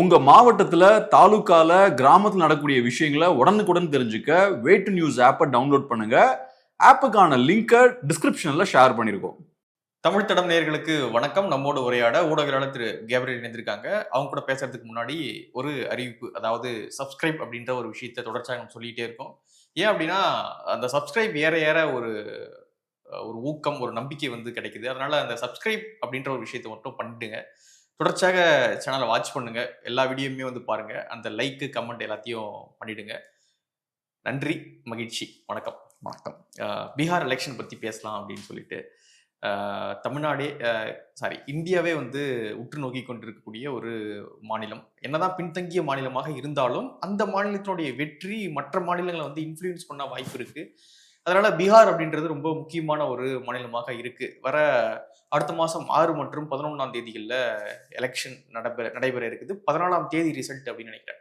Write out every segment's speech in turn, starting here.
உங்க மாவட்டத்துல தாலுக்கால கிராமத்தில் நடக்கக்கூடிய விஷயங்களை உடனுக்குடன் தெரிஞ்சுக்க வேட்டு நியூஸ் ஆப்பை டவுன்லோட் பண்ணுங்க. ஆப்புக்கான லிங்கை டிஸ்கிரிப்ஷன்ல ஷேர் பண்ணிருக்கோம். தமிழ் தடம் நேர்களுக்கு வணக்கம். நம்மோடு உரையாட ஊடகவியலாளர் திரு கேப்ரியல் இணைந்திருக்காங்க. அவங்க கூட பேசுறதுக்கு முன்னாடி ஒரு அறிவிப்பு அதாவது சப்ஸ்கிரைப் அப்படின்ற ஒரு விஷயத்த தொடர்ச்சியாக நம்ம சொல்லிகிட்டே இருக்கோம். ஏன் அப்படின்னா அந்த சப்ஸ்கிரைப் ஏற ஏற ஒரு ஒரு ஊக்கம் ஒரு நம்பிக்கை வந்து கிடைக்குது. அதனால அந்த சப்ஸ்கிரைப் அப்படின்ற ஒரு விஷயத்தை மட்டும் பண்ணிடுங்க. தொடர்ச்சியாக சேனலை வாட்ச் பண்ணுங்க. எல்லா வீடியோவுமே வந்து பாருங்க. அந்த லைக்கு கமெண்ட் எல்லாத்தையும் பண்ணிடுங்க. நன்றி மகிழ்ச்சி வணக்கம். வணக்கம். பீகார் எலெக்ஷன் பற்றி பேசலாம் அப்படின்னு சொல்லிட்டு தமிழ்நாடே சாரி இந்தியாவே வந்து உற்று நோக்கி கொண்டிருக்கக்கூடிய ஒரு மாநிலம். என்னதான் பின்தங்கிய மாநிலமாக இருந்தாலும் அந்த மாநிலத்தினுடைய வெற்றி மற்ற மாநிலங்களை வந்து இன்ஃப்ளூயன்ஸ் பண்ண வாய்ப்பு இருக்கு. அதனால பீகார் அப்படின்றது ரொம்ப முக்கியமான ஒரு மாநிலமாக இருக்கு. வர அடுத்த மாதம் ஆறு மற்றும் பதினொன்றாம் தேதிகளில் எலெக்ஷன் நடைபெற நடைபெற இருக்குது. பதினாலாம் தேதி ரிசல்ட் அப்படின்னு நினைக்கிறேன்.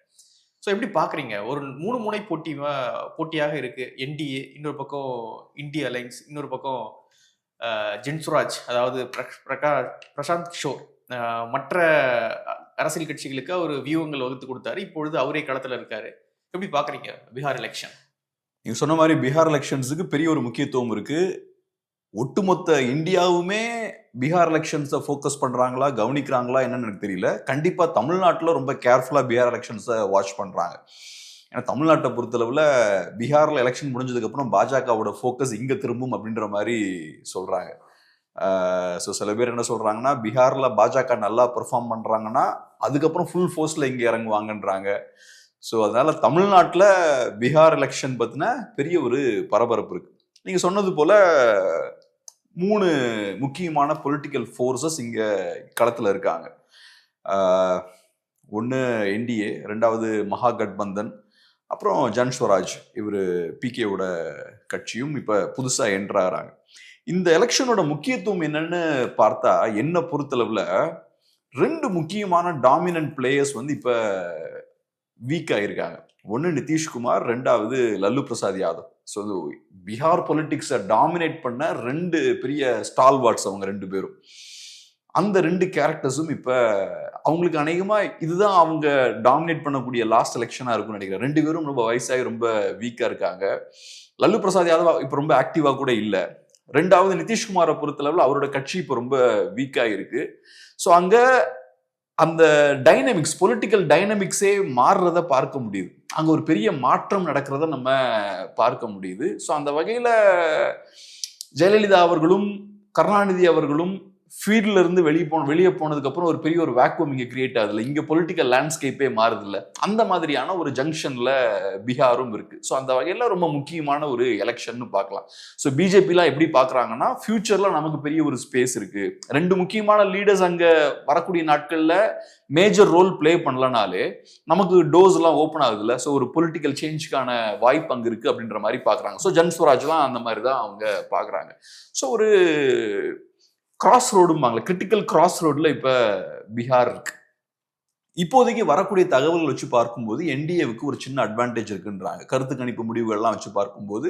ஸோ எப்படி பார்க்குறீங்க ஒரு மூணு முனை போட்டி வ- போட்டியாக இருக்குது என்டிஏ இன்னொரு பக்கம் இந்திய அலைன்ஸ் இன்னொரு பக்கம் ஜென்சுராஜ் அதாவது பிரக்- பிரகா பிரசாந்த் கிஷோர். மற்ற அரசியல் கட்சிகளுக்கு அவர் வியூகங்கள் வகுத்து கொடுத்தாரு. இப்பொழுது அவரே களத்தில் இருக்காரு. எப்படி பார்க்குறீங்க பீகார் எலெக்ஷன் நீங்கள் சொன்ன மாதிரி பீகார் எலெக்ஷன்ஸுக்கு பெரிய ஒரு முக்கியத்துவம் இருக்குது ஒட்டுமொத்த இந்தியாவுமே பீகார் எலெக்ஷன்ஸை ஃபோக்கஸ் பண்ணுறாங்களா கவனிக்கிறாங்களா என்னன்னு எனக்கு தெரியல. கண்டிப்பாக தமிழ்நாட்டில் ரொம்ப கேர்ஃபுல்லாக பீகார் எலெக்ஷன்ஸை வாட்ச் பண்ணுறாங்க ஏன்னா தமிழ்நாட்டை பொறுத்தளவில் பீகாரில் எலெக்ஷன் முடிஞ்சதுக்கப்புறம் பாஜகவோட ஃபோக்கஸ் இங்கே திரும்பும் அப்படின்ற மாதிரி சொல்கிறாங்க ஸோ சில பேர் என்ன சொல்கிறாங்கன்னா பீகாரில் பாஜக நல்லா பெர்ஃபார்ம் பண்ணுறாங்கன்னா அதுக்கப்புறம் ஃபுல் ஃபோர்ஸில் இங்கே இறங்குவாங்கன்றாங்க. ஸோ அதனால் தமிழ்நாட்டில் பீகார் எலெக்ஷன் பற்றின பெரிய ஒரு பரபரப்பு இருக்குது நீங்கள் சொன்னது போல் மூணு முக்கியமான பொலிட்டிக்கல் ஃபோர்ஸஸ் இங்கே களத்தில் இருக்காங்க. ஒன்று என்டிஏ ரெண்டாவது மகாகட்பந்தன் அப்புறம் ஜன் ஸ்வராஜ் இவர் பிகேவோட கட்சியும் இப்போ புதுசாக என்ட்ராகிறாங்க இந்த எலெக்ஷனோட முக்கியத்துவம் என்னன்னு பார்த்தா என்ன பொறுத்தளவில் ரெண்டு முக்கியமான டாமினன்ட் பிளேயர்ஸ் வந்து இப்போ வீக் ஆகியிருக்காங்க ஒன்று நிதிஷ்குமார் ரெண்டாவது லல்லு பிரசாத் யாதவ். ஸோ பீகார் பொலிட்டிக்ஸை டாமினேட் பண்ண ரெண்டு பெரிய ஸ்டால்வார்ட்ஸ் அவங்க ரெண்டு பேரும். அந்த ரெண்டு கேரக்டர்ஸும் இப்போ அவங்களுக்கு அநேகமாக இதுதான் அவங்க டாமினேட் பண்ணக்கூடிய லாஸ்ட் எலெக்ஷனாக இருக்கும்னு நினைக்கிறேன். ரெண்டு பேரும் ரொம்ப வயசாகி ரொம்ப வீக்காக இருக்காங்க. லல்லு பிரசாத் யாதவ் இப்போ ரொம்ப ஆக்டிவாக கூட இல்லை. ரெண்டாவது நிதிஷ்குமாரை பொறுத்தளவில் அவரோட கட்சி இப்போ ரொம்ப வீக்காக இருக்கு. ஸோ அங்கே அந்த டைனமிக்ஸ் பொலிட்டிக்கல் டைனமிக்ஸே மாறுறத பார்க்க முடியுது. அங்கே ஒரு பெரிய மாற்றம் நடக்கிறத நம்ம பார்க்க முடியுது. ஸோ அந்த வகையில் ஜெயலலிதா அவர்களும் கருணாநிதி அவர்களும் ஃபீல்ட்ல இருந்து வெளியே போன வெளியே போனதுக்கு அப்புறம் ஒரு பெரிய ஒரு வேக்குவம் இங்கே கிரியேட் ஆகுதுல இங்க பொலிட்டிக்கல் லேண்ட்ஸ்கேப்பே மாறுதுல்ல. அந்த மாதிரியான ஒரு ஜங்ஷன்ல பீகாரும் இருக்கு. ஸோ அந்த வகையில ரொம்ப முக்கியமான ஒரு எலெக்ஷன் பார்க்கலாம். ஸோ பிஜேபிலாம் எப்படி பார்க்கறாங்கன்னா ஃபியூச்சர்ல நமக்கு பெரிய ஒரு ஸ்பேஸ் இருக்கு. ரெண்டு முக்கியமான லீடர்ஸ் அங்க வரக்கூடிய நாட்கள்ல மேஜர் ரோல் ப்ளே பண்ணலனாலே நமக்கு டோர்ஸ்லாம் எல்லாம் ஓப்பன் ஆகுதுல்ல. ஸோ ஒரு பொலிட்டிக்கல் சேஞ்சுக்கான வாய்ப்பு அங்க இருக்கு அப்படின்ற மாதிரி பாக்குறாங்க ஸோ ஜன் ஸ்வராஜ்லாம் அந்த மாதிரி தான் அவங்க பாக்குறாங்க ஸோ ஒரு கிராஸ் ரோடும்பாங்களே கிரிட்டிக்கல் கிராஸ் ரோட்ல இப்ப பீகார் இருக்கு. இப்போதைக்கு வரக்கூடிய தகவல்கள் வச்சு பார்க்கும்போது என்டிஏவுக்கு ஒரு சின்ன அட்வான்டேஜ் இருக்குன்றாங்க. கருத்து கணிப்பு முடிவுகள்லாம் வச்சு பார்க்கும்போது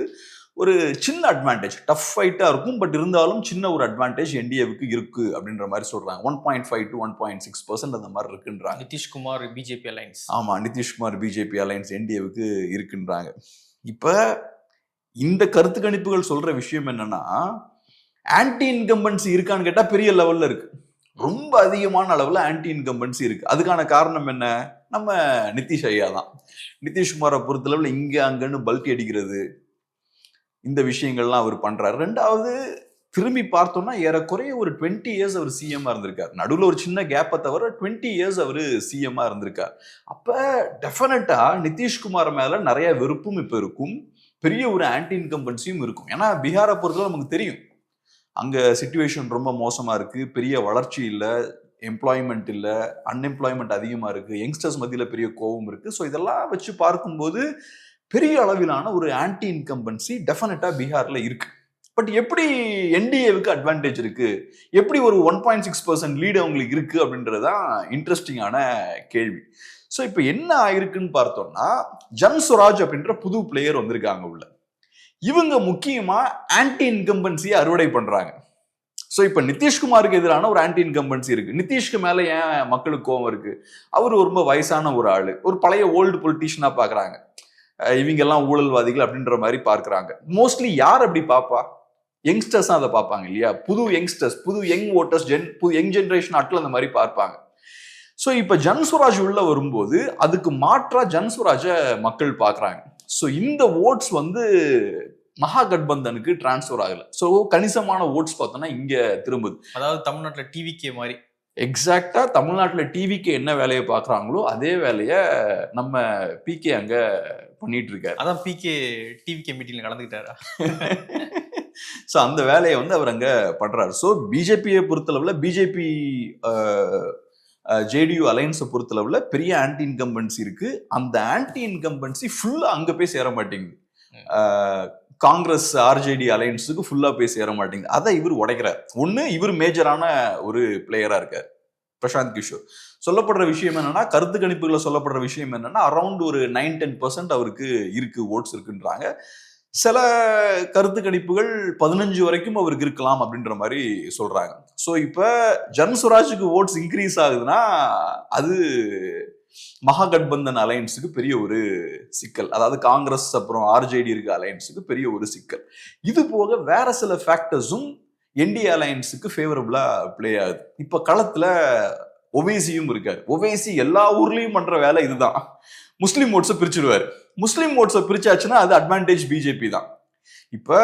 ஒரு சின்ன அட்வான்டேஜ் டஃப் ஃபைட்டாக இருக்கும் பட் இருந்தாலும் சின்ன ஒரு அட்வான்டேஜ் என்டிஏவுக்கு இருக்கு அப்படின்ற மாதிரி சொல்றாங்க. One point five to one point six percent அந்த மாதிரி இருக்குன்றாங்க. நிதிஷ்குமார் பிஜேபி அலைன்ஸ் ஆமா நிதிஷ்குமார் பிஜேபி அலையன்ஸ் என்டிஏவுக்கு இருக்குன்றாங்க. இப்ப இந்த கருத்து கணிப்புகள் சொல்ற விஷயம் என்னன்னா ஆன்டி இன்கம்பன்சி இருக்கான்னு கேட்டால் பெரிய லெவலில் இருக்குது ரொம்ப அதிகமான அளவில் ஆன்டி இன்கம்பன்சி இருக்குது அதுக்கான காரணம் என்ன? நம்ம நிதிஷ் ஐயா தான். நிதிஷ்குமாரை பொறுத்தளவில் இங்கே அங்கேன்னு பல்க் அடிக்கிறது. இந்த விஷயங்கள்லாம் அவர் பண்ணுறாரு ரெண்டாவது திரும்பி பார்த்தோம்னா ஏறக்குறைய ஒரு டுவெண்ட்டி இயர்ஸ் அவர் சிஎம்மாக இருந்திருக்கார். நடுவில் ஒரு சின்ன கேப்பை தவிர டுவெண்ட்டி இயர்ஸ் அவர் சிஎம்மாக இருந்திருக்கார். அப்போ டெஃபினட்டாக நிதிஷ்குமார் மேலே நிறைய வெறுப்பும் இப்போ இருக்கும். பெரிய ஒரு ஆன்டி இன்கம்பன்சியும் இருக்கும். ஏன்னா பீகாரை பொறுத்தவரை நமக்கு தெரியும். அங்கே சுச்சுவேஷன் ரொம்ப மோசமாக இருக்குது பெரிய வளர்ச்சி இல்லை எம்ப்ளாய்மெண்ட் இல்லை அன்எம்ப்ளாய்மெண்ட் அதிகமாக இருக்குது யங்ஸ்டர்ஸ் மத்தியில் பெரிய கோபம் இருக்குது ஸோ இதெல்லாம் வச்சு பார்க்கும்போது பெரிய அளவிலான ஒரு ஆன்டி இன்கம்பன்சி டெஃபினட்டாக பீகாரில் இருக்குது பட் எப்படி என்டிஏவுக்கு அட்வான்டேஜ் இருக்கு? எப்படி ஒரு one point six percent lead அவங்களுக்கு இருக்கு அப்படின்றதான் இன்ட்ரெஸ்டிங்கான கேள்வி. ஸோ இப்போ என்ன ஆயிருக்குன்னு பார்த்தோம்னா ஜன் சுராஜ் அப்படின்ற புது பிளேயர் வந்திருக்காங்க உள்ள. இவங்க முக்கியமா ஆன்டி இன்கம்பன்சியை அறுவடை பண்றாங்க. ஸோ இப்போ நிதிஷ்குமாருக்கு எதிரான ஒரு ஆன்டி இன்கம்பன்சி இருக்கு. நிதிஷ்க்கு மேலே ஏன் மக்களுக்கு கோவம் இருக்கு? அவர் ரொம்ப வயசான ஒரு ஆள். ஒரு பழைய ஓல்டு பொலிட்டிஷியனாக பார்க்குறாங்க இவங்கெல்லாம் இவங்க எல்லாம் ஊழல்வாதிகள் அப்படின்ற மாதிரி பார்க்குறாங்க மோஸ்ட்லி யார் அப்படி பாப்பா? யங்ஸ்டர்ஸ் தான் அதை பார்ப்பாங்க இல்லையா? புது யங்ஸ்டர்ஸ் புது யங் ஓட்டர்ஸ் ஜென் புது யங் ஜென்ரேஷன் ஆட்கள் அந்த மாதிரி பார்ப்பாங்க. ஸோ இப்போ ஜன்ஸ்வராஜ் உள்ள வரும்போது அதுக்கு மாற்றா ஜன்ஸ்வராஜை மக்கள் பார்க்குறாங்க ஸோ இந்த ஓட்ஸ் வந்து மகாகட்பந்தனுக்கு டிரான்ஸ்ஃபர் ஆகல. ஸோ கணிசமான ஓட்ஸ் பார்த்தோம்னா இங்க திரும்புது. அதாவது தமிழ்நாட்டுல டிவிகே மாதிரி. எக்ஸாக்டா தமிழ்நாட்டில் டிவிக்கு என்ன வேலையை பார்க்குறாங்களோ அதே வேலையை நம்ம பிகே அங்க பண்ணிட்டு இருக்காரு அதான் பிகே டிவிகே மீட்டிங்ல கலந்துக்கிட்டாரா? ஸோ அந்த வேலையை வந்து அவர் அங்க பண்றாரு. ஸோ பிஜேபியை பொறுத்தளவுல பிஜேபி ஜேடியு அலையன்ஸை பொறுத்தளவுல பெரிய ஆன்டி இன்கம்பன்சி இருக்கு. அந்த ஆன்டி இன்கம்பன்சி ஃபுல்லா அங்க போய் சேர மாட்டேங்குது. காங்கிரஸ் ஆர்ஜேடி அலையன்ஸுக்கு ஃபுல்லா போய் சேர மாட்டேங்குது. அதை இவர் உடைக்கிறார். ஒண்ணு இவர் மேஜரான ஒரு பிளேயரா இருக்கார் பிரசாந்த் கிஷோர். சொல்லப்படுற விஷயம் என்னன்னா கருத்து கணிப்புகளை சொல்லப்படுற விஷயம் என்னன்னா அரௌண்ட் ஒரு நைன் டென் பர்சன்ட் அவருக்கு இருக்கு ஓட்ஸ் இருக்குன்றாங்க. சில கருத்து கணிப்புகள் பதினஞ்சு வரைக்கும் அவருக்கு இருக்கலாம் அப்படின்ற மாதிரி சொல்றாங்க. ஸோ இப்போ ஜன்சுராஜுக்கு ஓட்ஸ் இன்க்ரீஸ் ஆகுதுன்னா அது மகாகட்பந்தன் அலையன்ஸுக்கு பெரிய ஒரு சிக்கல். அதாவது காங்கிரஸ் அப்புறம் ஆர்ஜேடி இருக்க அலையன்ஸுக்கு பெரிய ஒரு சிக்கல். இது போக வேற சில ஃபேக்டர்ஸும் என்டிஏ அலையன்ஸுக்கு ஃபேவரபிளா ப்ளே ஆகுது. இப்போ களத்துல ஒவேசியும் இருக்காரு. ஒவேசி எல்லா ஊர்லயும் பண்ற வேலை இதுதான். முஸ்லீம் ஓட்ஸை பிரிச்சிருவாரு முஸ்லீம் ஓட்ஸை பிரிச்சாச்சுன்னா அது அட்வான்டேஜ் பிஜேபி தான். இப்போ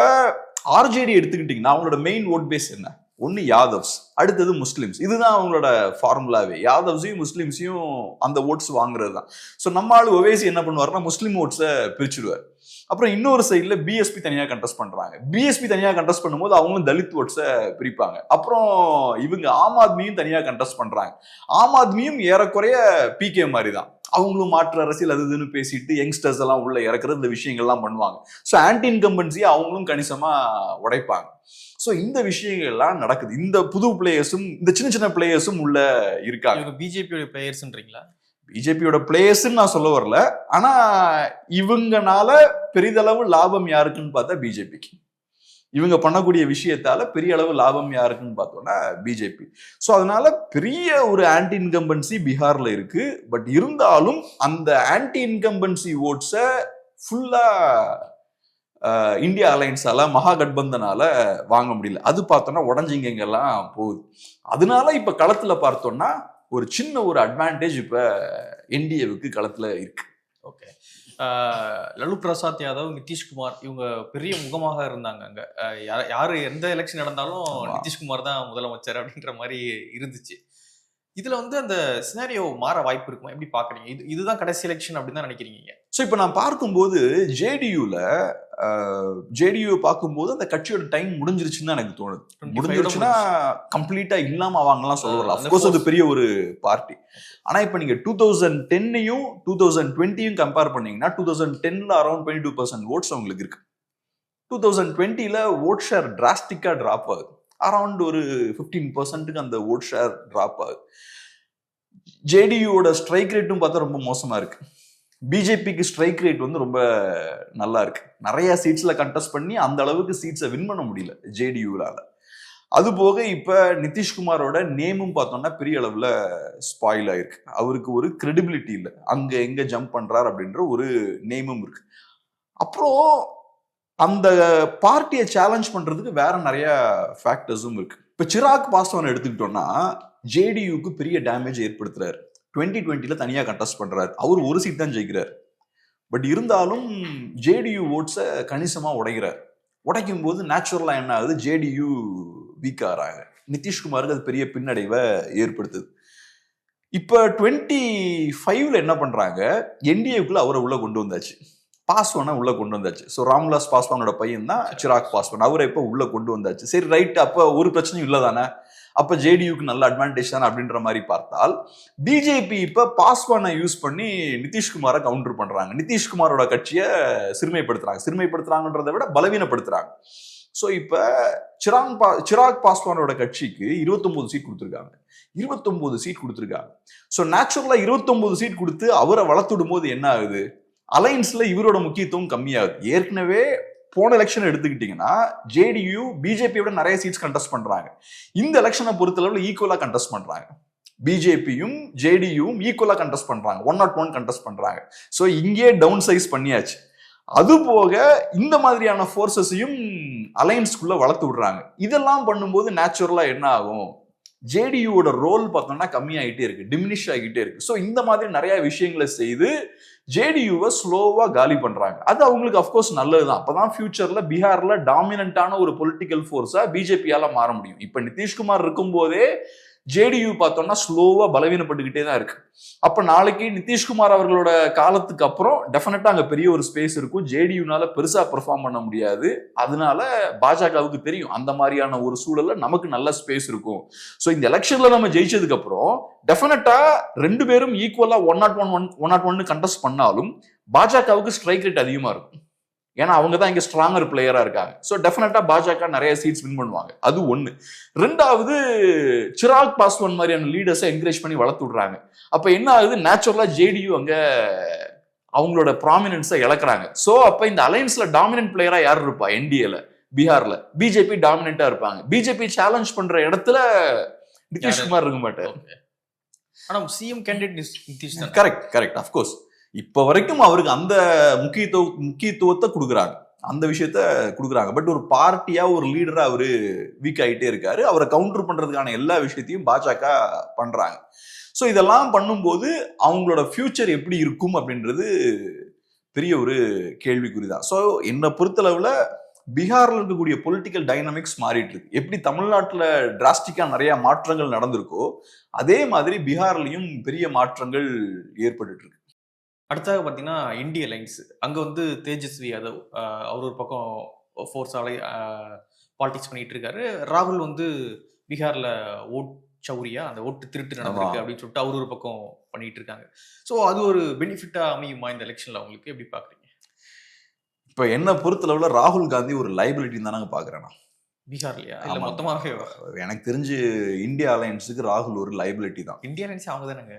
ஆர்ஜேடி எடுத்துக்கிட்டிங்கன்னா அவங்களோட மெயின் ஓட் பேஸ் என்ன? ஒன்று யாதவ்ஸ் அடுத்தது முஸ்லீம்ஸ். இதுதான் அவங்களோட ஃபார்முலாவே யாதவ்ஸையும் முஸ்லீம்ஸையும் அந்த ஓட்ஸ் வாங்குறது தான். ஸோ நம்ம ஆளு ஒவேசி என்ன பண்ணுவார்னா முஸ்லீம் ஓட்ஸை பிரிச்சுடுவார். அப்புறம் இன்னொரு சைடில் பிஎஸ்பி தனியாக கண்டஸ்ட் பண்ணுறாங்க பிஎஸ்பி தனியாக கண்டெஸ்ட் பண்ணும்போது அவங்களும் தலித் ஓட்ஸை பிரிப்பாங்க. அப்புறம் இவங்க ஆம் ஆத்மியும் தனியாக கண்டெஸ்ட் பண்ணுறாங்க ஆம் ஆத்மியும் ஏறக்குறைய பிகே மாதிரி தான். அவங்களும் மாற்று அரசியல் அது இதுன்னு பேசிட்டு யங்ஸ்டர்ஸ் எல்லாம் உள்ள இறக்குறது இந்த விஷயங்கள்லாம் பண்ணுவாங்க. ஸோ ஆன்டி இன்கம்பன்சியை அவங்களும் கணிசமா உடைப்பாங்க. ஸோ இந்த விஷயங்கள்லாம் நடக்குது. இந்த புது பிளேயர்ஸும் இந்த சின்ன சின்ன பிளேயர்ஸும் உள்ள இருக்காங்க. இவங்க பிஜேபியோட பிளேயர்ஸ்ன்றீங்களா பிஜேபியோட பிளேயர்ஸ்ன்னு நான் சொல்ல வரல. ஆனா இவங்கனால பெரிதளவு லாபம் யாருக்குன்னு பார்த்தா பிஜேபிக்கு இவங்க பண்ணக்கூடிய விஷயத்தால பெரிய அளவு லாபம் யாருக்குன்னு பார்த்தோம்னா பிஜேபி ஸோ அதனால பெரிய ஒரு ஆன்டி இன்கம்பன்சி பீகார்ல இருக்கு. பட் இருந்தாலும் அந்த ஆன்டி இன்கம்பன்சி ஓட்ஸை ஃபுல்லா இந்தியா அலையன்ஸால மகாகட்பந்தனால வாங்க முடியல. அது பார்த்தோம்னா உடஞ்சிங்கெல்லாம் போகுது. அதனால இப்ப களத்துல பார்த்தோம்னா ஒரு சின்ன ஒரு அட்வான்டேஜ் இப்ப என்டிஏவுக்கு களத்துல இருக்கு. லலு பிரசாத் யாதவ் நிதிஷ்குமார் இவங்க பெரிய முகமாக இருந்தாங்க அங்க யாரு எந்த எலெக்ஷன் நடந்தாலும். நிதிஷ்குமார் தான் முதலமைச்சர் அப்படின்ற மாதிரி இருந்துச்சு இதுல வந்து அந்த சினாரியோ மாற வாய்ப்பு இருக்குமா? எப்படி பாக்குறீங்க? இது இதுதான் கடைசி எலெக்ஷன் அப்படின்னு தான் நினைக்கிறீங்க. ஸோ இப்போ நான் பார்க்கும்போது ஜேடியூல ஜேடியூ பார்க்கும்போது அந்த கட்சியோட டைம் முடிஞ்சிருச்சுன்னு தான் எனக்கு தோணுது. 25 முடிஞ்சிருச்சுன்னா கம்ப்ளீட்டா இல்லாம அவங்கலாம் சொல்ல வரல. அந்த அஃப்கோர்ஸ் அது. பெரிய ஒரு பார்ட்டி ஆனா இப்போ நீங்க டூ தௌசண்ட் டென்னையும் டூ தௌசண்ட் டுவெண்ட்டியும் கம்பேர் பண்ணீங்கன்னா two thousand டென்ல around twenty two percent votes அவங்களுக்கு இருக்கு. டூ தௌசண்ட் டுவெண்ட்டில ஓட் ஷேர் டிராஸ்டிக்கா டிராப் ஆகுது. அரௌண்ட் ஒரு ஃபிஃப்டீன் பர்சன்ட்டுக்கு அந்த ஓட் ஷேர் ட்ராப் ஆகுது. ஜேடியூவோட ஸ்ட்ரைக் ரேட்டும் பார்த்தா ரொம்ப மோசமாக இருக்கு. பிஜேபிக்கு ஸ்ட்ரைக் ரேட் வந்து ரொம்ப நல்லா இருக்கு. நிறைய சீட்ஸ்ல கண்டெஸ்ட் பண்ணி அந்த அளவுக்கு சீட்ஸை வின் பண்ண முடியல ஜேடியூலால அது போக இப்ப நிதிஷ்குமாரோட நேமும் பார்த்தோம்னா பெரிய அளவுல ஸ்பாயில் ஆயிருக்கு. அவருக்கு ஒரு கிரெடிபிலிட்டி இல்லை. அங்க எங்க ஜம்ப் பண்றாரு அப்படின்ற ஒரு நேமும் இருக்கு. அப்புறம் அந்த பார்ட்டியை சேலஞ்ச் பண்றதுக்கு வேற நிறைய ஃபேக்டர்ஸும் இருக்கு. இப்ப சிராக் பாஸ்வான் எடுத்துக்கிட்டோம்னா ஜேடியூக்கு பெரிய டேமேஜ் ஏற்படுத்துறாரு. டுவெண்ட்டி டுவெண்ட்டில தனியா கண்டெஸ்ட் பண்றாரு. அவர் ஒரு சீட் தான் ஜெயிக்கிறார். பட் இருந்தாலும் ஜேடியூ ஓட்ஸை கணிசமா உடைக்கிறார். உடைக்கும் போது நேச்சுரலா என்ன ஆகுது? ஜேடியூ வீக் ஆகிறாங்க. நிதிஷ்குமாருக்கு அது பெரிய பின்னடைவை ஏற்படுத்துது. இப்போ டுவெண்ட்டி ஃபைவ்ல என்ன பண்றாங்க? என்டிஏக்குள்ள அவரை உள்ள கொண்டு வந்தாச்சு. பாஸ்வானை உள்ள கொண்டு வந்தாச்சு. ஸோ ராம்விலாஸ் பாஸ்வானோட பையன் தான் சிராக் பாஸ்வான். அவரை இப்போ உள்ள கொண்டு வந்தாச்சு. சரி ரைட் அப்போ ஒரு பிரச்சனையும் இல்லை தானே? அப்போ ஜேடியூக்கு நல்ல அட்வான்டேஜ் தானே அப்படின்ற மாதிரி பார்த்தால் பிஜேபி இப்போ பாஸ்வானை யூஸ் பண்ணி நிதிஷ்குமாரை கவுண்டர் பண்ணுறாங்க நிதிஷ்குமாரோட கட்சியை சிறுமைப்படுத்துறாங்க. சிறுமைப்படுத்துறாங்கன்றதை விட பலவீனப்படுத்துறாங்க. ஸோ இப்போ சிராங் பா சிராக் பாஸ்வானோட கட்சிக்கு 29 சீட் கொடுத்துருக்காங்க. 29 சீட் கொடுத்துருக்காங்க. ஸோ நேச்சுரலாக இருபத்தொம்போது சீட் கொடுத்து அவரை வளர்த்துடும் போது என்ன ஆகுது? அலைன்ஸ்ல இவரோட முக்கியத்துவம் கம்மியாகுது. ஏற்கனவே போன எலெக்ஷன் எடுத்துக்கிட்டீங்கன்னா ஜேடியு பிஜேபியோட நிறைய சீட்ஸ் கண்டெஸ்ட் பண்றாங்க. இந்த எலெக்ஷனை பொறுத்தளவில் ஈக்குவலா கண்டெஸ்ட் பண்றாங்க. பிஜேபியும் ஜேடியும் ஈக்குவலா கண்டெஸ்ட் பண்றாங்க. ஒன் நாட் ஒன் கண்டெஸ்ட் பண்றாங்க. ஸோ இங்கேயே டவுன் சைஸ் பண்ணியாச்சு. அது போக இந்த மாதிரியான ஃபோர்ஸஸையும் அலையன்ஸ்குள்ள வளர்த்து விடுறாங்க. இதெல்லாம் பண்ணும்போது நேச்சுரலா என்ன ஆகும்? ஜேடியூவோட ரோல் பார்த்தோம்னா கம்மியாகிட்டே இருக்கு டிமினிஷ் ஆகிட்டே இருக்கு. ஸோ இந்த மாதிரி நிறைய விஷயங்களை செய்து ஜேடியூவை ஸ்லோவாக காலி பண்ணுறாங்க அது அவங்களுக்கு அஃப்கோர்ஸ் நல்லது தான் அப்போ தான் ஃபியூச்சரில் பீகாரில் டாமினண்ட்டான ஒரு பொலிட்டிக்கல் ஃபோர்ஸாக பிஜேபியால் மாற முடியும். இப்போ நிதிஷ்குமார் இருக்கும்போதே ஜேடியு பார்த்தோம்னா ஸ்லோவாக பலவீனப்பட்டுக்கிட்டே தான் இருக்கு. அப்போ நாளைக்கு நிதிஷ்குமார் அவர்களோட காலத்துக்கு அப்புறம் டெஃபினட்டாக அங்கே பெரிய ஒரு ஸ்பேஸ் இருக்கும். ஜேடியுனால பெருசாக பெர்ஃபார்ம் பண்ண முடியாது. அதனால பாஜகவுக்கு தெரியும். அந்த மாதிரியான ஒரு சூழலில் நமக்கு நல்ல ஸ்பேஸ் இருக்கும். ஸோ இந்த எலெக்ஷனில் நம்ம ஜெயிச்சதுக்கு அப்புறம் ரெண்டு பேரும் ஈக்குவலாக one not one one one not ஒன்னு கண்டெஸ்ட் பண்ணாலும் பாஜகவுக்கு ஸ்ட்ரைக் ரேட் அதிகமாக இருக்கும். ஏன்னா அவங்க தான் இங்க ஸ்ட்ராங்கர் பிளேயரா இருக்காங்க. ஸோ டெஃபினட்டா பாஜக நிறைய சீட்ஸ் வின் பண்ணுவாங்க. அது ஒண்ணு. ரெண்டாவது சிராக் பாஸ்வான் மாதிரியான லீடர்ஸை என்கரேஜ் பண்ணி வளர்த்து விடுறாங்க. அப்ப என்ன ஆகுது? நேச்சுரலா ஜேடியு அங்க அவங்களோட ப்ராமினன்ஸை இழக்கிறாங்க. ஸோ அப்ப இந்த அலைன்ஸ்ல டாமினன்ட் பிளேயரா யார் இருப்பா? என்டிஏல பீகார்ல. பிஜேபி டாமினண்டா இருப்பாங்க. பிஜேபி சேலஞ்ச் பண்ற இடத்துல நிதிஷ்குமார் இருக்க மாட்டார். Okay. ஆனா CM candidate Nitish correct correct of course இப்ப வரைக்கும் அவருக்கு அந்த முக்கியத்துவ முக்கியத்துவத்தை கொடுக்குறாங்க. அந்த விஷயத்த கொடுக்குறாங்க. பட் ஒரு பார்ட்டியா ஒரு லீடரா அவரு வீக் ஆகிட்டே இருக்காரு. அவரை கவுண்டர் பண்றதுக்கான எல்லா விஷயத்தையும் பாஜக பண்றாங்க. ஸோ இதெல்லாம் பண்ணும்போது அவங்களோட ஃபியூச்சர் எப்படி இருக்கும் அப்படின்றது பெரிய ஒரு கேள்விக்குறிதான். ஸோ என்னை பொறுத்தளவுல பீகார்ல இருக்கக்கூடிய பொலிட்டிக்கல் டைனமிக்ஸ் மாறிட்டு இருக்கு எப்படி தமிழ்நாட்டில் டிராஸ்டிக்கா நிறைய மாற்றங்கள் நடந்திருக்கோ அதே மாதிரி பீகார்லயும் பெரிய மாற்றங்கள் ஏற்பட்டு இருக்கு அடுத்ததாக பார்த்தீங்கன்னா இந்திய லைன்ஸ். அங்கே வந்து தேஜஸ்வி யாதவ் அவர் ஒரு பக்கம் ஃபோர்ஸால பாலிடிக்ஸ் பண்ணிட்டு இருக்காரு. ராகுல் வந்து பீகார்ல ஓட் சௌரியா அந்த ஓட்டு திருட்டு நடந்திருக்கு. அப்படின்னு சொல்லிட்டு அவர் ஒரு பக்கம் பண்ணிட்டு இருக்காங்க. ஸோ அது ஒரு பெனிஃபிட்டா அமையுமா இந்த எலெக்ஷன்ல அவங்களுக்கு எப்படி பாக்குறீங்க இப்ப என்ன பொறுத்தளவுல ராகுல் காந்தி ஒரு லைபிலிட்டி தான் நாங்க பாக்குறேன் நான். பீகார்லயா? இல்ல ஆமா. மொத்தமாவே எனக்கு தெரிஞ்சு இந்தியா அலையன்ஸுக்கு ராகுல் ஒரு லைபிலிட்டி தான். இந்தியா லைன்ஸ் அவங்க தானேங்க?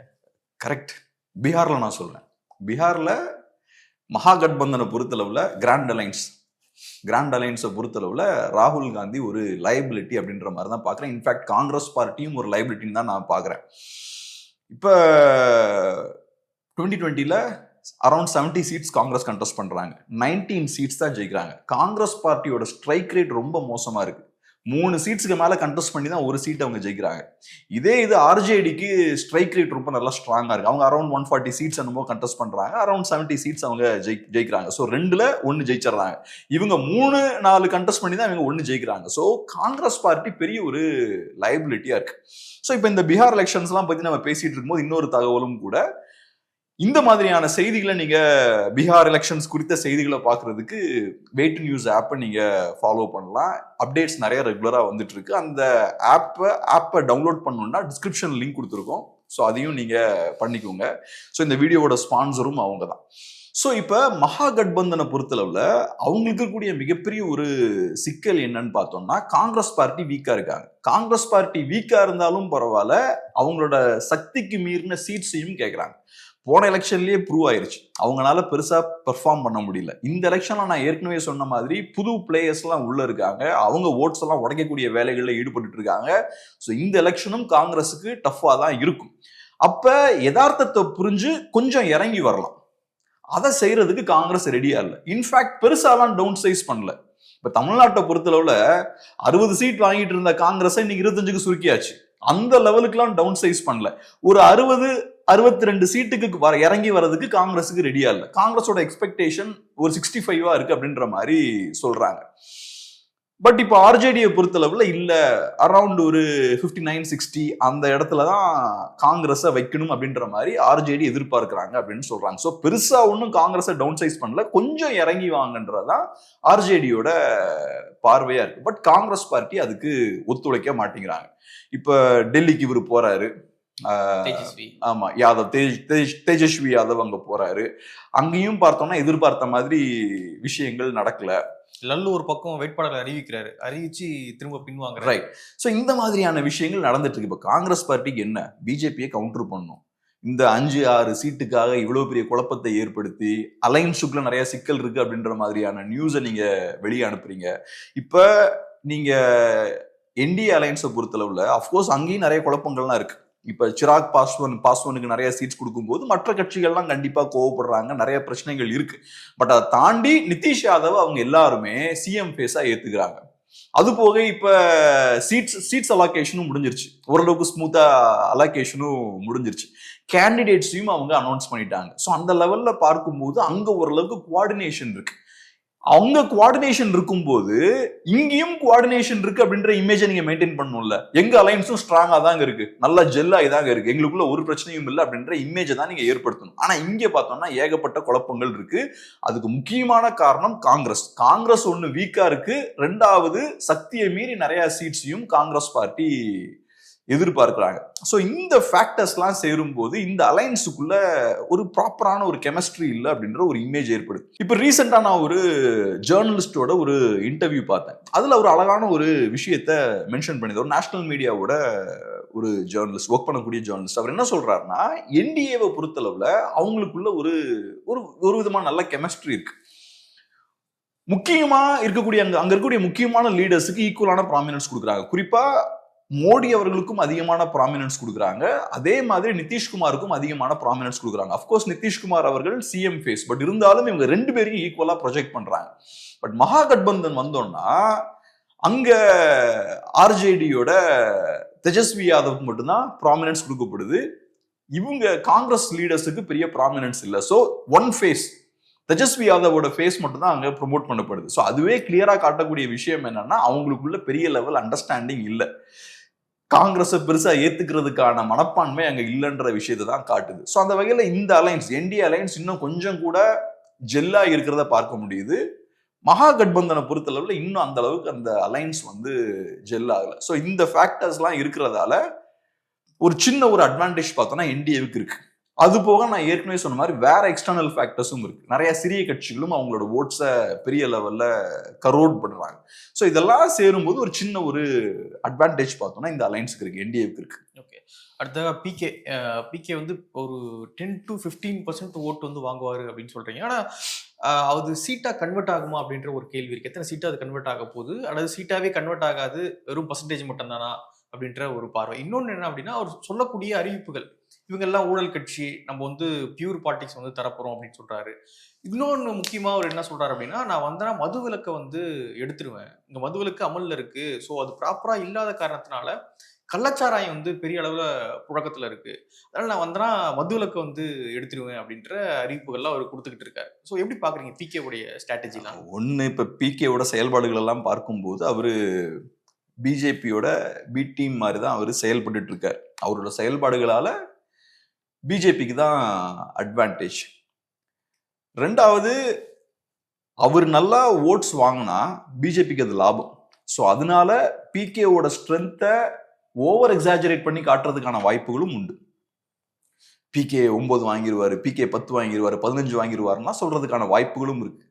கரெக்ட் பீகார்ல நான் சொல்றேன். பீகாரில் மகாகட்பந்தனை பொறுத்தளவில் கிராண்ட் அலைன்ஸ் கிராண்ட் அலைன்ஸை பொறுத்தளவில் ராகுல் காந்தி ஒரு லைபிலிட்டி அப்படின்ற மாதிரி தான் பார்க்குறேன் இன்ஃபேக்ட் காங்கிரஸ் பார்ட்டியும் ஒரு லைபிலிட்டின்னு தான் நான் பார்க்குறேன் இப்போ டுவெண்ட்டி டுவெண்ட்டியில் around seventy seats Congress contest பண்ணுறாங்க நைன்டீன் சீட்ஸ் தான் ஜெயிக்கிறாங்க. காங்கிரஸ் பார்ட்டியோட ஸ்ட்ரைக் ரேட் ரொம்ப மோசமாக இருக்குது மூணு சீட்ஸ்க்கு மேலே கண்டெஸ்ட் பண்ணி தான் ஒரு சீட் அவங்க ஜெயிக்கிறாங்க. இதே இது ஆர்ஜேடிக்கு ஸ்ட்ரைக் ரேட் ரொம்ப நல்லா ஸ்ட்ராங்காக இருக்கு. அவங்க அரௌண்ட் ஒன் ஃபார்ட்டி சீட்ஸ் என்னமோ கண்டெஸ்ட் பண்ணுறாங்க அரௌண்ட் செவன்ட்டி சீட்ஸ் அவங்க ஜெயி ஜெயிக்கிறாங்க. ஸோ ரெண்டில் ஒன்று ஜெயிச்சிடுறாங்க. இவங்க மூணு நாலு கண்டெஸ்ட் பண்ணி தான் இவங்க ஒன்று ஜெயிக்கிறாங்க. ஸோ காங்கிரஸ் பார்ட்டி பெரிய ஒரு லைபிலிட்டியாக இருக்குது ஸோ இப்போ இந்த பீகார் எலெக்ஷன்ஸ்லாம் பற்றி நம்ம பேசிகிட்டு இருக்கும்போது இன்னொரு தகவலும் கூட இந்த மாதிரியான செய்திகளை நீங்க பீகார் எலெக்ஷன்ஸ் குறித்த செய்திகளை பார்க்கறதுக்கு வெயிட் நியூஸ் ஆப்பை நீங்க ஃபாலோ பண்ணலாம். அப்டேட்ஸ் நிறைய ரெகுலரா வந்துட்டு இருக்கு அந்த ஆப்பை ஆப்பை டவுன்லோட் பண்ணணும்னா டிஸ்கிரிப்ஷன் லிங்க் கொடுத்துருக்கோம். ஸோ அதையும் நீங்க பண்ணிக்கோங்க. ஸோ இந்த வீடியோவோட ஸ்பான்சரும் அவங்க தான் ஸோ இப்போ மகாகட்பந்தனை பொறுத்தளவில் அவங்களுக்கு இருக்கக்கூடிய மிகப்பெரிய ஒரு சிக்கல் என்னன்னு பார்த்தோம்னா காங்கிரஸ் பார்ட்டி வீக்கா இருக்காங்க. காங்கிரஸ் பார்ட்டி வீக்கா இருந்தாலும் பரவாயில்ல அவங்களோட சக்திக்கு மீறின சீட்ஸையும் கேட்குறாங்க போன எலெக்ஷன்லயே ப்ரூவ் ஆயிருச்சு. அவங்களால பெருசா பெர்ஃபார்ம் பண்ண முடியல. இந்த எலெக்ஷன்ல நான் ஏற்கனவே சொன்ன மாதிரி புது பிளேயர்ஸ் எல்லாம் உள்ள இருக்காங்க. அவங்க ஓட்ஸ் எல்லாம் உடைக்கக்கூடிய வேலைகளில் ஈடுபட்டு இருக்காங்க. ஸோ இந்த எலெக்ஷனும் காங்கிரஸுக்கு டஃபா தான் இருக்கும். அப்ப யதார்த்தத்தை புரிஞ்சு கொஞ்சம் இறங்கி வரலாம். அதை செய்யறதுக்கு காங்கிரஸ் ரெடியா இல்லை. இன்ஃபேக்ட் பெருசாலாம் டவுன் சைஸ் பண்ணல. இப்ப தமிழ்நாட்டை பொறுத்தளவுல அறுபது சீட் வாங்கிட்டு இருந்த காங்கிரஸை இன்னைக்கு இருபத்தஞ்சுக்கு சுருக்கியாச்சு. அந்த லெவலுக்குலாம் டவுன் சைஸ் பண்ணல. ஒரு அறுபது அறுபத்தி ரெண்டு சீட்டுக்கு வர இறங்கி வர்றதுக்கு காங்கிரஸுக்கு ரெடியா இல்லை. காங்கிரஸோட எக்ஸ்பெக்டேஷன் ஒரு சிக்ஸ்டி ஃபைவா இருக்கு அப்படின்ற மாதிரி சொல்றாங்க. பட் இப்போ ஆர்ஜேடியை பொறுத்தளவில் இல்லை அரௌண்ட் ஒரு ஃபிஃப்டி நைன் சிக்ஸ்டி அந்த இடத்துல தான் காங்கிரஸை வைக்கணும் அப்படின்ற மாதிரி ஆர்ஜேடி எதிர்பார்க்குறாங்க அப்படின்னு சொல்கிறாங்க ஸோ பெருசாக ஒன்றும் காங்கிரஸை டவுன் சைஸ் பண்ணல. கொஞ்சம் இறங்கி வாங்கன்றதான் ஆர்ஜேடியோட பார்வையாக இருக்குது பட் காங்கிரஸ் பார்ட்டி அதுக்கு ஒத்துழைக்க மாட்டேங்கிறாங்க. இப்போ டெல்லிக்கு இவர் போகிறாரு ஆமா யாதவ் தேஜ் தேஜ் தேஜஸ்வி யாதவ் அங்க போறாரு. அங்கேயும் பார்த்தோம்னா எதிர்பார்த்த மாதிரி விஷயங்கள் நடக்கல. லல்லு ஒரு பக்கம் வேட்பாளர் அறிவிக்கிறாரு. அறிவிச்சு திரும்ப பின்வாங்குறாரு. ரைட் ஸோ இந்த மாதிரியான விஷயங்கள் நடந்துட்டு இருக்கு. இப்போ காங்கிரஸ் பார்ட்டிக்கு என்ன? பிஜேபியை கவுண்டர் பண்ணணும். இந்த அஞ்சு ஆறு சீட்டுக்காக இவ்வளவு பெரிய குழப்பத்தை ஏற்படுத்தி அலைன்ஸுக்குள்ள நிறைய சிக்கல் இருக்கு அப்படின்ற மாதிரியான நியூஸை நீங்க வெளியே அனுப்புறீங்க. இப்ப நீங்க என்டிஏ அலைன்ஸை பொறுத்தளவுல அஃப்கோர்ஸ் அங்கேயும் நிறைய குழப்பங்கள்லாம் இருக்கு. இப்ப சிராக் பாஸ்வான் பாஸ்வானுக்கு நிறைய சீட்ஸ் கொடுக்கும்போது மற்ற கட்சிகள்லாம் கண்டிப்பா கோவப்படுறாங்க நிறைய பிரச்சனைகள் இருக்கு. பட் அதை தாண்டி நிதிஷ் யாதவ் அவங்க எல்லாருமே சிஎம் ஃபேஸா ஏத்துக்கிறாங்க. அது போக இப்ப சீட்ஸ் சீட்ஸ் அலாகேஷனும் முடிஞ்சிருச்சு. ஓரளவுக்கு ஸ்மூத்தா அலாகேஷனும் முடிஞ்சிருச்சு. கேண்டிடேட்ஸையும் அவங்க அனௌன்ஸ் பண்ணிட்டாங்க. ஸோ அந்த லெவல்ல பார்க்கும்போது அங்க ஓரளவுக்கு குவாடினேஷன் இருக்கு. அவங்க குவாடினேஷன் இருக்கும்போது இங்கேயும் குவாடினேஷன் இருக்கு அப்படின்ற இமேஜை நீங்க மெயின்டைன் பண்ணணும்ல. எங்க அலைன்ஸும் ஸ்ட்ராங்கா தாங்க இருக்கு. நல்லா ஜெல்லாகி இதாங்க இருக்கு. எங்களுக்குள்ள ஒரு பிரச்சனையும் இல்லை அப்படின்ற இமேஜை தான் நீங்க ஏற்படுத்தணும். ஆனா இங்க பார்த்தோம்னா ஏகப்பட்ட குழப்பங்கள் இருக்கு. அதுக்கு முக்கியமான காரணம் காங்கிரஸ். காங்கிரஸ் ஒன்று வீக்கா இருக்கு. ரெண்டாவது சக்தியை மீறி நிறைய சீட்ஸையும் காங்கிரஸ் பார்ட்டி எதிர்பார்க்கிறாங்க. ஸோ இந்த ஃபேக்டர்ஸ்லாம் சேரும்போது இந்த அலைன்ஸுக்குள்ள ஒரு ப்ராப்பரான ஒரு கெமிஸ்ட்ரி இல்லை அப்படின்ற ஒரு இமேஜ் ஏற்படுது. இப்போ ரீசெண்டாக நான் ஒரு ஜேர்னலிஸ்டோட ஒரு இன்டர்வியூ பார்த்தேன். அதில் ஒரு அழகான ஒரு விஷயத்த மென்ஷன் பண்ணி ஒரு நேஷனல் மீடியாவோட ஒரு ஜேர்னலிஸ்ட் ஒர்க் பண்ணக்கூடிய ஜேர்னலிஸ்ட் அவர் என்ன சொல்கிறாருன்னா என்டிஏவை பொறுத்தளவில் அவங்களுக்குள்ள ஒரு ஒரு ஒரு விதமான நல்ல கெமிஸ்ட்ரி இருக்கு. முக்கியமாக இருக்கக்கூடிய அங்கே அங்கே இருக்கக்கூடிய முக்கியமான லீடர்ஸுக்கு ஈக்குவலான ப்ராமினன்ஸ் கொடுக்குறாங்க. குறிப்பாக மோடி அவர்களுக்கும் அதிகமான ப்ராமினன்ஸ் கொடுக்குறாங்க. அதே மாதிரி நிதிஷ்குமாருக்கும் அதிகமான ப்ராமினன்ஸ் கொடுக்குறாங்க. அஃப்கோர்ஸ் நிதிஷ்குமார் அவர்கள் சிஎம் ஃபேஸ் பட் இருந்தாலும் இவங்க ரெண்டு பேரையும் ஈக்குவலாக ப்ரொஜெக்ட் பண்ணுறாங்க பட் மகாகட்பந்தன் வந்தோன்னா அங்கே ஆர்ஜேடியோட தேஜஸ்வி யாதவுக்கு மட்டும்தான் ப்ராமினன்ஸ் கொடுக்கப்படுது. இவங்க காங்கிரஸ் லீடர்ஸுக்கு பெரிய ப்ராமினன்ஸ் இல்லை. ஸோ ஒன் ஃபேஸ் தேஜஸ்வி யாதவோட ஃபேஸ் மட்டும் தான் ப்ரொமோட் பண்ணப்படுது. ஸோ அதுவே கிளியராக காட்டக்கூடிய விஷயம் என்னன்னா அவங்களுக்குள்ள பெரிய லெவல் அண்டர்ஸ்டாண்டிங் இல்லை. காங்கிரஸை பெருசாக ஏற்றுக்கிறதுக்கான மனப்பான்மை அங்கே இல்லைன்ற விஷயத்தை தான் காட்டுது. ஸோ அந்த வகையில் இந்த அலைன்ஸ் என்டிஏ அலைன்ஸ் இன்னும் கொஞ்சம் கூட ஜெல்லாக இருக்கிறத பார்க்க முடியுது. மகா கட்பந்தனை பொறுத்தளவுல இன்னும் அந்த அளவுக்கு அந்த அலைன்ஸ் வந்து ஜெல் ஆகலை ஸோ இந்த ஃபேக்டர்ஸ்லாம் இருக்கிறதால ஒரு சின்ன ஒரு அட்வான்டேஜ் பார்த்தோன்னா என்டிஏவுக்கு இருக்குது அது போக நான் ஏற்கனவே சொன்ன மாதிரி வேற எக்ஸ்டர்னல் ஃபேக்டர்ஸும் இருக்கு. நிறைய சிறிய கட்சிகளும் அவங்களோட ஓட்ஸை பெரிய லெவல்ல கரோட் பண்றாங்க. ஸோ இதெல்லாம் சேரும்போது ஒரு சின்ன ஒரு அட்வான்டேஜ் பார்த்தோம்னா இந்த அலைன்ஸுக்கு இருக்கு என்டிஏவுக்கு இருக்கு. ஓகே அடுத்ததாக பிகே பிகே வந்து ஒரு டென் டு ஃபிஃப்டீன் பர்சன்ட் ஓட்டு வந்து வாங்குவார் அப்படின்னு சொல்றீங்க. ஆனால் அது சீட்டாக கன்வெர்ட் ஆகுமா அப்படின்ற ஒரு கேள்வி இருக்கு. எத்தனை சீட்டாக அது கன்வெர்ட் ஆக போகுது? அல்லது சீட்டாகவே கன்வெர்ட் ஆகாது வெறும் பர்சன்டேஜ் மட்டும் தானா அப்படின்ற ஒரு பார்வை. இன்னொன்று என்ன அப்படின்னா அவர் சொல்லக்கூடிய அறிவிப்புகள் இவங்கெல்லாம் ஊழல் கட்சி நம்ம வந்து பியூர் பாலிடிக்ஸ் வந்து தரப்போகிறோம் அப்படின்னு சொல்கிறாரு இன்னொன்று முக்கியமாக அவர் என்ன சொல்கிறார் அப்படின்னா நான் வந்தேன்னா மது விலக்கை வந்து எடுத்துருவேன். இங்கே மது விலக்கு அமலில் இருக்குது ஸோ அது ப்ராப்பராக இல்லாத காரணத்தினால கள்ளச்சாராயம் வந்து பெரிய அளவில் புழக்கத்தில் இருக்குது அதனால் நான் வந்தேன்னா மது விலக்கை வந்து எடுத்துருவேன் அப்படின்ற அறிவிப்புகள்லாம் அவர் கொடுத்துக்கிட்டு இருக்காரு. ஸோ எப்படி பார்க்குறீங்க பிகேவுடைய ஸ்ட்ராட்டஜிலாம் ஒன்று இப்போ பிகேவோட செயல்பாடுகள் எல்லாம் பார்க்கும்போது அவர் பிஜேபியோட பி டீம் மாதிரி தான் அவர் செயல்பட்டு இருக்கார். அவரோட செயல்பாடுகளால் பிஜேபிக்கு தான் அட்வான்டேஜ் ரெண்டாவது அவர் நல்லா ஓட்ஸ் வாங்கினா பிஜேபிக்கு அது லாபம். ஸோ அதனால பிகேவோட ஸ்ட்ரென்த்தை ஓவர் எக்ஸாஜரேட் பண்ணி காட்டுறதுக்கான வாய்ப்புகளும் உண்டு. பிகே ஒன்பது வாங்கிடுவார் பிகே பத்து வாங்கிடுவார் பதினஞ்சு வாங்கிடுவார்னா சொல்றதுக்கான வாய்ப்புகளும் இருக்கு.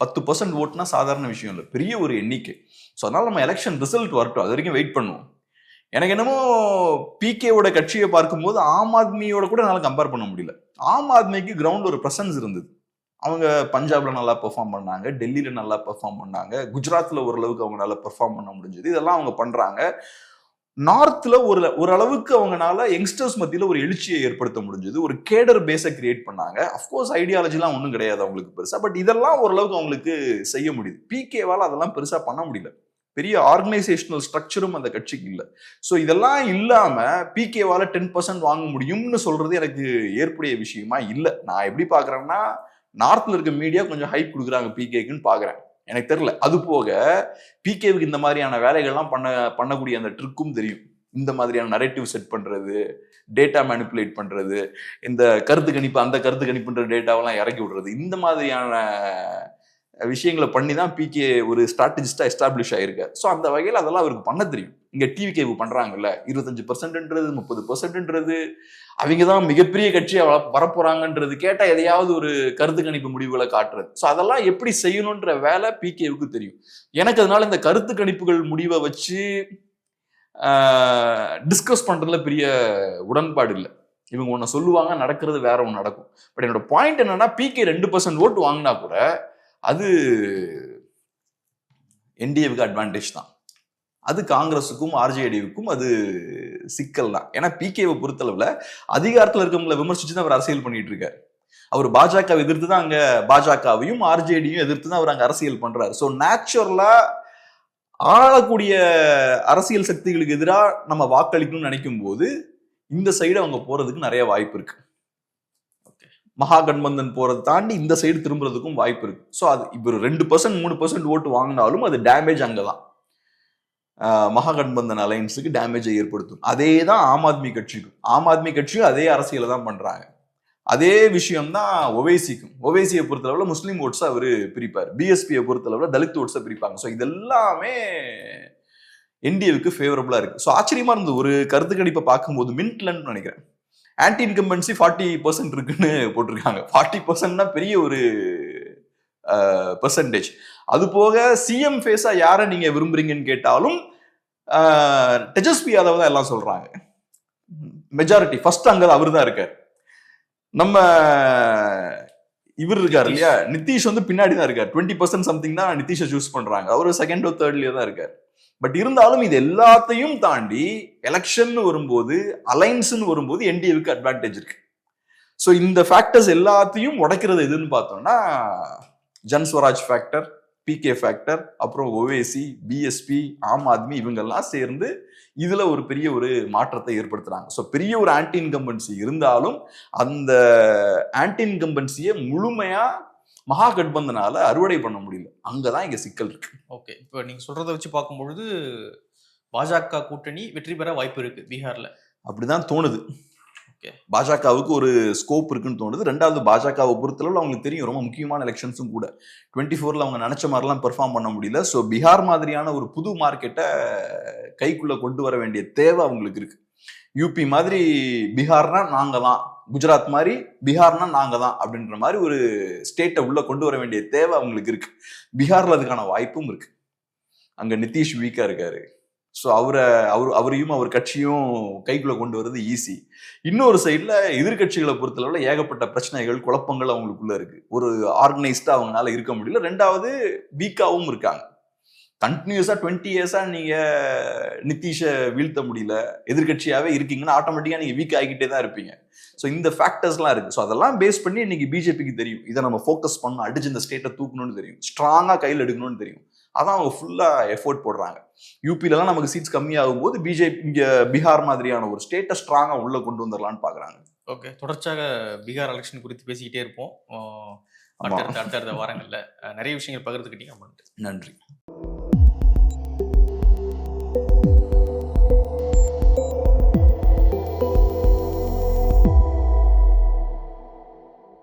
பத்து பர்சன்ட் ஓட்டுனா சாதாரண விஷயம் இல்லை பெரிய ஒரு எண்ணிக்கை. ஸோ அதனால நம்ம எலெக்ஷன் ரிசல்ட் வரட்டும் அது வரைக்கும் வெயிட் பண்ணுவோம். எனக்கு என்னமோ பிகேவோட கட்சியை பார்க்கும்போது ஆம் ஆத்மியோட கூட என்னால் கம்பேர் பண்ண முடியல. ஆம் ஆத்மிக்கு கிரவுண்ட் ஒரு ப்ரெசன்ஸ் இருந்தது. அவங்க பஞ்சாப்ல நல்லா பெர்ஃபார்ம் பண்ணாங்க டெல்லியில நல்லா பெர்ஃபார்ம் பண்ணாங்க குஜராத்ல ஓரளவுக்கு அவங்க நல்லா பெர்ஃபார்ம் பண்ண முடிஞ்சது. இதெல்லாம் அவங்க பண்றாங்க. நார்த்ல ஒரு ஓரளவுக்கு அவங்கனால யங்ஸ்டர்ஸ் மத்தியில ஒரு எழுச்சியை ஏற்படுத்த முடிஞ்சது. ஒரு கேடர் பேஸை கிரியேட் பண்ணாங்க. அஃப்கோர்ஸ் ஐடியாலஜிலாம் ஒன்றும் கிடையாது அவங்களுக்கு பெருசா. பட் இதெல்லாம் ஓரளவுக்கு அவங்களுக்கு செய்ய முடியுது. பிகேவால் அதெல்லாம் பெருசா பண்ண முடியல. பெரிய ஆர்கனைசேஷனல் ஸ்ட்ரக்சரும் அந்த கட்சிக்கு இல்லை. ஸோ இதெல்லாம் இல்லாமல் பிகேவால் டென் பர்சன்ட் வாங்க முடியும்னு சொல்றது எனக்கு ஏற்புடைய விஷயமா இல்லை. நான் எப்படி பார்க்குறேன்னா நார்த்தில் இருக்க மீடியா கொஞ்சம் ஹைப் கொடுக்குறாங்க பிகேக்குன்னு பார்க்குறேன் எனக்கு தெரியல. அது போக பிகேவுக்கு இந்த மாதிரியான வேலைகள்லாம் பண்ண பண்ணக்கூடிய அந்த ட்ரிக்கும் தெரியும். இந்த மாதிரியான நரேட்டிவ் செட் பண்ணுறது டேட்டா மேனிப்புலேட் பண்ணுறது இந்த கருத்து கணிப்பு அந்த கருத்து கணிப்புன்ற டேட்டாவெல்லாம் இறக்கி விடுறது. இந்த மாதிரியான விஷயங்களை பண்ணி தான் பிகே ஒரு ஸ்ட்ராட்டஜிஸ்டாக எஸ்டாப்ளிஷ் ஆயிருக்காரு ஸோ அந்த வகையில் அதெல்லாம் அவருக்கு பண்ண தெரியும். இங்கே டிவி கேவு பண்றாங்கல்ல இருபத்தஞ்சு பர்சன்ட்ன்றது முப்பது பர்சன்ட்ன்றது அவங்க தான் மிகப்பெரிய கட்சியா வரப்போகிறாங்கன்றது கேட்டால் எதையாவது ஒரு கருத்து கணிப்பு முடிவுகளை காட்டுறது. ஸோ அதெல்லாம் எப்படி செய்யணுன்ற வேலை பிகேவுக்கு தெரியும். எனக்கு அதனால இந்த கருத்து கணிப்புகள் முடிவை வச்சு டிஸ்கஸ் பண்ணுறதுல பெரிய உடன்பாடு இல்லை. இவங்க ஒன்று சொல்லுவாங்க நடக்கிறது வேற ஒன்று நடக்கும். பட் என்னோட பாயிண்ட் என்னன்னா பிகே ரெண்டு பர்சன்ட் ஓட்டு வாங்கினா கூட அது என்டிஏவுக்கு அட்வான்டேஜ் தான். அது காங்கிரஸுக்கும் ஆர்ஜேடிவுக்கும் அது சிக்கல் தான். ஏன்னா பிகேவை பொறுத்தளவில் அதிகாரத்தில் இருக்கவங்களை விமர்சிச்சு தான் அவர் அரசியல் பண்ணிட்டு இருக்காரு. அவர் பாஜகவை எதிர்த்து தான் அங்கே பாஜகவையும் ஆர்ஜேடியும் எதிர்த்து தான் அவர் அங்கே அரசியல் பண்ணுறாரு ஸோ நேச்சுரலாக ஆளக்கூடிய அரசியல் சக்திகளுக்கு எதிராக நம்ம வாக்களிக்கணும்னு நினைக்கும் போது இந்த சைடு அவங்க போகிறதுக்கு நிறைய வாய்ப்பு இருக்குது Okay. மகாகட்பந்தன் போறதை தாண்டி இந்த சைடு திரும்புறதுக்கும் வாய்ப்பு இருக்கு. ஸோ அது இப்போ ஒரு ரெண்டு பர்சன்ட் மூணு பர்சன்ட் ஓட்டு வாங்கினாலும் அது டேமேஜ் அங்கே தான் மகாகட்பந்தன் அலையன்ஸுக்கு டேமேஜை ஏற்படுத்தும். அதே தான் ஆம் ஆத்மி கட்சிக்கும். ஆம் ஆத்மி கட்சியும் அதே அரசியலை தான் பண்ணுறாங்க அதே விஷயம் தான் ஒவைசிக்கும் ஒவைசியை பொறுத்தளவில் முஸ்லீம் ஓட்ஸை அவர் பிரிப்பார். பிஎஸ்பியை பொறுத்தளவில் தலித் ஓட்ஸை பிரிப்பாங்க. ஸோ இதெல்லாமே என்டிஏவுக்கு ஃபேவரபுளாக இருக்குது ஸோ ஆச்சரியமா இருந்தது. ஒரு கருத்து கணிப்பை பார்க்கும்போது மின்ட்லன்னு நினைக்கிறேன். ஆன்டி இன்கம்பன்சி ஃபார்ட்டி பர்சன்ட் இருக்குன்னு போட்டிருக்காங்க. ஃபார்ட்டி பர்சன்ட்னா பெரிய ஒரு பெர்சன்டேஜ் அது போக சிஎம் ஃபேஸா யாரை நீங்க விரும்புறீங்கன்னு கேட்டாலும் ஆஹ், தெஜஸ்வி யாதவ் தான் எல்லாம் சொல்றாங்க. மெஜாரிட்டி ஃபர்ஸ்ட் அங்க அவர் தான் இருக்கார். நம்ம இவர் இருக்கார் இல்லையா? நிதிஷ் வந்து பின்னாடி தான் இருக்கார். டுவெண்ட்டி பர்சன்ட் சம்திங் தான் நிதிஷை சூஸ் பண்றாங்க. அவர் செகண்டோ தேர்ட்லயே தான் இருக்கார். பட் இருந்தாலும் இது எல்லாத்தையும் தாண்டி எலெக்ஷன் வரும்போது அலைன்ஸ்ன்னு வரும்போது என்டிஏவுக்கு அட்வான்டேஜ் இருக்கு. ஸோ இந்த ஃபேக்டர்ஸ் எல்லாத்தையும் உடைக்கிறது எதுன்னு பார்த்தோம்னா Jan Suraaj factor PK factor அப்புறம் ஓவேசி பிஎஸ்பி ஆம் ஆத்மி இவங்கெல்லாம் சேர்ந்து இதுல ஒரு பெரிய ஒரு மாற்றத்தை ஏற்படுத்துறாங்க. ஸோ பெரிய ஒரு ஆன்டி இன்கம்பன்சி இருந்தாலும் அந்த ஆன்டி இன்கம்பன்சியை முழுமையாக மகா கட்பந்தனால அறுவடை பண்ண முடியல. அங்கதான் இங்க சிக்கல் இருக்கு. ஓகே. இப்போ நீங்க சொல்றத வச்சு பார்க்கும்பொழுது பாஜக கூட்டணி வெற்றி பெற வாய்ப்பு இருக்கு பீகார்ல. அப்படிதான் தோணுது. பாஜகவுக்கு ஒரு ஸ்கோப் இருக்குன்னு தோணுது. ரெண்டாவது பாஜகவை பொறுத்தளவு அவங்களுக்கு தெரியும் ரொம்ப முக்கியமான எலெக்ஷன்ஸும் கூட. டுவெண்ட்டி ஃபோர்ல அவங்க நினைச்ச மாதிரிலாம் பெர்ஃபார்ம் பண்ண முடியல. ஸோ பீகார் மாதிரியான ஒரு புது மார்க்கெட்டை கைக்குள்ள கொண்டு வர வேண்டிய தேவை அவங்களுக்கு இருக்கு. யூபி மாதிரி பீகார்னா தான் குஜராத் மாதிரி பீகார்னா நாங்க தான் அப்படின்ற மாதிரி ஒரு ஸ்டேட்டை உள்ள கொண்டு வர வேண்டிய தேவை அவங்களுக்கு இருக்கு. பீகார்ல அதுக்கான வாய்ப்பும் இருக்கு. அங்க நிதிஷ் வீக்கா இருக்காரு. ஸோ அவரை அவர் அவரையும் அவர் கட்சியும் கைக்குள்ள கொண்டு வர்றது ஈஸி இன்னொரு சைடில் எதிர்கட்சிகளை பொறுத்தளவில் ஏகப்பட்ட பிரச்சனைகள் குழப்பங்கள் அவங்களுக்குள்ள இருக்கு. ஒரு ஆர்கனைஸ்டாக அவங்களால இருக்க முடியல. ரெண்டாவது வீக்காகவும் இருக்காங்க. கண்டினியூஸாக டுவெண்ட்டி இயர்ஸாக நீங்கள் நிதிஷை வீழ்த்த முடியல. எதிர்கட்சியாகவே இருக்கீங்கன்னா ஆட்டோமேட்டிக்காக நீங்கள் வீக் ஆகிக்கிட்டே தான் இருப்பீங்க. ஸோ இந்த ஃபேக்டர்ஸ்லாம் இருக்கு. ஸோ அதெல்லாம் பேஸ் பண்ணி இன்னைக்கு பிஜேபிக்கு தெரியும். இதை நம்ம ஃபோக்கஸ் பண்ணணும் அடிச்சு இந்த ஸ்டேட்டை தூக்கணும்னு தெரியும். ஸ்ட்ராங்கா கையில் எடுக்கணும்னு தெரியும். அதான் அவங்க ஃபுல்லா எஃபோர்ட் போடுறாங்க. யூபிலலாம் நமக்கு சீட்ஸ் கம்மியாகும் போது பிஜேபி இங்க பீகார் மாதிரியான ஒரு ஸ்டேட்டை ஸ்ட்ராங்கா உள்ள கொண்டு வந்துடலாம்னு பாக்குறாங்க. ஓகே தொடர்ச்சியாக பீகார் எலெக்ஷன் குறித்து பேசிக்கிட்டே இருப்போம். அடுத்தடுத்த அடுத்தடுத்த வாரங்கள்ல நிறைய விஷயங்கள் பகிர்ந்துக்கிட்டீங்க நன்றி.